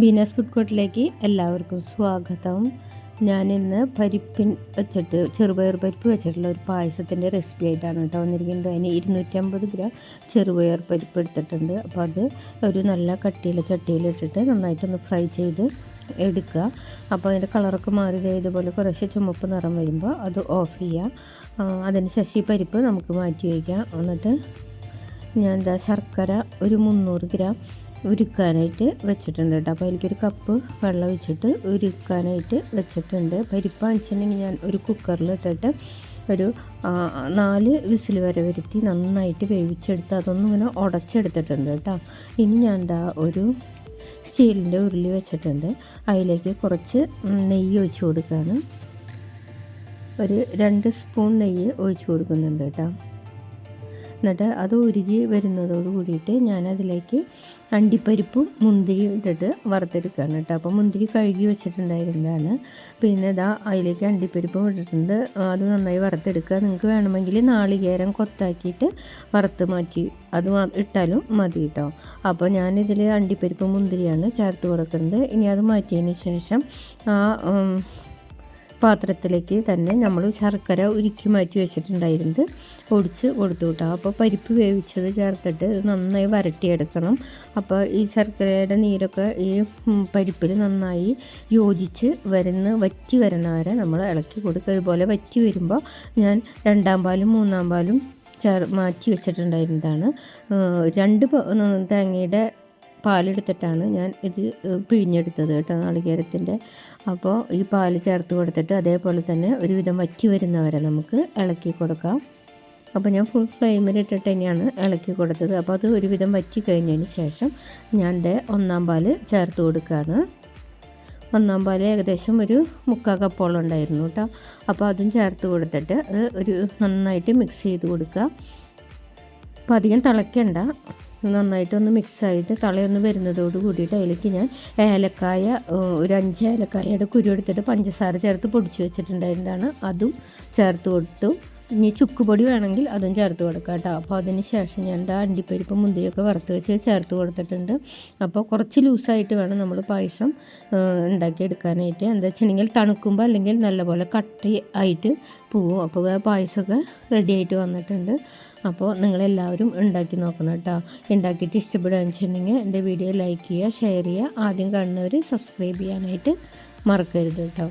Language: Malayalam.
ബീനാസ് ഫുഡ് കോർട്ടിലേക്ക് എല്ലാവർക്കും സ്വാഗതം. ഞാൻ ഇന്ന് പരിപ്പിൻ വെച്ചിട്ട് ചെറുപയർ പരിപ്പ് വെച്ചിട്ടുള്ള ഒരു പായസത്തിന്റെ റെസിപ്പി ആയിട്ടാണ് കേട്ടോ വന്നിരിക്കുന്നത്. അതിന് ഇരുന്നൂറ്റമ്പത് ഗ്രാം ചെറുപയർ പരിപ്പ് എടുത്തിട്ടുണ്ട്. അപ്പോൾ അത് ഒരു നല്ല കട്ടിയിലെ ചട്ടിയിലിട്ടിട്ട് നന്നായിട്ടൊന്ന് ഫ്രൈ ചെയ്ത് എടുക്കുക. അപ്പോൾ അതിന്റെ കളറൊക്കെ മാറി ഇതുപോലെ കുറേശ്ശെ ചുമപ്പ് നിറം വരുമ്പോൾ അത് ഓഫ് ചെയ്യുക. അതിന് ശശി പരിപ്പ് നമുക്ക് മാറ്റി വയ്ക്കാം. എന്നിട്ട് ഞാൻ എന്താ ശർക്കര ഒരു മുന്നൂറ് ഗ്രാം ഉരുക്കാനായിട്ട് വെച്ചിട്ടുണ്ട് കേട്ടോ. അപ്പോൾ എനിക്കൊരു കപ്പ് വെള്ളം ഒഴിച്ചിട്ട് ഉരുക്കാനായിട്ട് വെച്ചിട്ടുണ്ട്. പരിപ്പ് വെച്ചിട്ടുണ്ടെങ്കിൽ ഞാൻ ഒരു കുക്കറിൽ ഇട്ടിട്ട് ഒരു നാല് വിസിൽ വരെ വരുത്തി നന്നായിട്ട് വേവിച്ചെടുത്ത് അതൊന്നും ഇങ്ങനെ ഉടച്ചെടുത്തിട്ടുണ്ട് കേട്ടോ. ഇനി ഞാൻ എന്താ ഒരു സ്റ്റീലിന്റെ ഉരുളി വെച്ചിട്ടുണ്ട്. അതിലേക്ക് കുറച്ച് നെയ്യ് ഒഴിച്ച് കൊടുക്കുകയാണ്. ഒരു രണ്ട് സ്പൂൺ നെയ്യ് ഒഴിച്ച് കൊടുക്കുന്നുണ്ട് കേട്ടോ. എന്നിട്ട് അത് ഉരുകി വരുന്നതോട് കൂടിയിട്ട് ഞാൻ അതിലേക്ക് അണ്ടിപ്പരിപ്പും മുന്തിരി ഇട്ടിട്ട് വറുത്തെടുക്കുകയാണ് കേട്ടോ. അപ്പോൾ മുന്തിരി കഴുകി വെച്ചിട്ടുണ്ടായിരുന്നതാണ്. പിന്നെ ഇതാ അതിലേക്ക് അണ്ടിപ്പരിപ്പും ഇട്ടിട്ടുണ്ട്. അത് നന്നായി വറുത്തെടുക്കുക. നിങ്ങൾക്ക് വേണമെങ്കിൽ നാളികേരം കൊത്താക്കിയിട്ട് വറുത്ത് മാറ്റി അത് ഇട്ടാലും മതി കേട്ടോ. അപ്പോൾ ഞാനിതിൽ അണ്ടിപ്പരിപ്പും മുന്തിരിയാണ് ചേർത്ത് കൊടുക്കുന്നത്. ഇനി അത് മാറ്റിയതിന് ശേഷം ആ പാത്രത്തിലേക്ക് തന്നെ നമ്മൾ ശർക്കര ഉരുക്കി മാറ്റി വെച്ചിട്ടുണ്ടായിരുന്നത്. ഒടിച്ച് കൊടുത്തു കിട്ടുക അപ്പോൾ പരിപ്പ് വേവിച്ചത് ചേർത്തിട്ട് നന്നായി വരട്ടിയെടുക്കണം. അപ്പോൾ ഈ ശർക്കരയുടെ നീരൊക്കെ ഈ പരിപ്പിൽ നന്നായി യോജിച്ച് വരുന്ന വറ്റി വരുന്ന വരെ നമ്മൾ ഇളക്കി കൊടുക്കുക. ഇതുപോലെ വറ്റി വരുമ്പോൾ ഞാൻ രണ്ടാം പാലും മൂന്നാം പാലും ചേർ മാറ്റി വെച്ചിട്ടുണ്ടായിരുന്നതാണ്. രണ്ട് തേങ്ങയുടെ പാലെടുത്തിട്ടാണ് ഞാൻ ഇത് പിഴിഞ്ഞെടുത്തത് കേട്ടോ നാളികേരത്തിന്റെ. അപ്പോൾ ഈ പാൽ ചേർത്ത് കൊടുത്തിട്ട് അതേപോലെ തന്നെ ഒരുവിധം വറ്റി വരുന്നവരെ നമുക്ക് ഇളക്കി കൊടുക്കാം. അപ്പോൾ ഞാൻ ഫുൾ ഫ്ലെയിമിൽ ഇട്ടിട്ട് തന്നെയാണ് ഇളക്കി കൊടുത്തത്. അപ്പോൾ അത് ഒരുവിധം വറ്റി കഴിഞ്ഞതിന് ശേഷം ഞാൻ എന്റെ ഒന്നാം പാൽ ചേർത്ത് കൊടുക്കുകയാണ്. ഒന്നാം പാൽ ഏകദേശം ഒരു മുക്കാൽ കപ്പോളം ഉണ്ടായിരുന്നു കേട്ടോ. അപ്പോൾ അതും ചേർത്ത് കൊടുത്തിട്ട് അത് ഒരു നന്നായിട്ട് മിക്സ് ചെയ്ത് കൊടുക്കുക. അപ്പോൾ അധികം തിളയ്ക്കണ്ട നന്നായിട്ടൊന്ന് മിക്സായിട്ട് തളയൊന്ന് വരുന്നതോട് കൂടിയിട്ട് അതിലേക്ക് ഞാൻ ഏലക്കായ ഒരു അഞ്ച് ഏലക്കായയുടെ കുരു എടുത്തിട്ട് പഞ്ചസാര ചേർത്ത് പൊടിച്ച് വെച്ചിട്ടുണ്ടായിരുന്നതാണ്. അതും ചേർത്ത് കൊടുത്തു. ഇനി ചുക്കുപൊടി വേണമെങ്കിൽ അതും ചേർത്ത് കൊടുക്കാം കേട്ടോ. അപ്പോൾ അതിന് ശേഷം ഞാൻ എന്താ അണ്ടിപ്പരിപ്പ് മുന്തിരിയൊക്കെ വറുത്ത് വെച്ച് ചേർത്ത് കൊടുത്തിട്ടുണ്ട്. അപ്പോൾ കുറച്ച് ലൂസായിട്ട് വേണം നമ്മൾ പായസം ഉണ്ടാക്കിയെടുക്കാനായിട്ട്. എന്താ വെച്ചിട്ടുണ്ടെങ്കിൽ തണുക്കുമ്പോൾ അല്ലെങ്കിൽ നല്ലപോലെ കട്ടി ആയിട്ട് പോവും. അപ്പോൾ പായസമൊക്കെ റെഡി ആയിട്ട് വന്നിട്ടുണ്ട്. അപ്പോൾ നിങ്ങളെല്ലാവരും ഉണ്ടാക്കി നോക്കണം കേട്ടോ. ഉണ്ടാക്കിയിട്ട് ഇഷ്ടപ്പെടുകയെന്ന് വെച്ചിട്ടുണ്ടെങ്കിൽ എന്റെ വീഡിയോ ലൈക്ക് ചെയ്യുക ഷെയർ ചെയ്യുക. ആദ്യം കാണുന്നവർ സബ്സ്ക്രൈബ് ചെയ്യാനായിട്ട് മറക്കരുത് കേട്ടോ.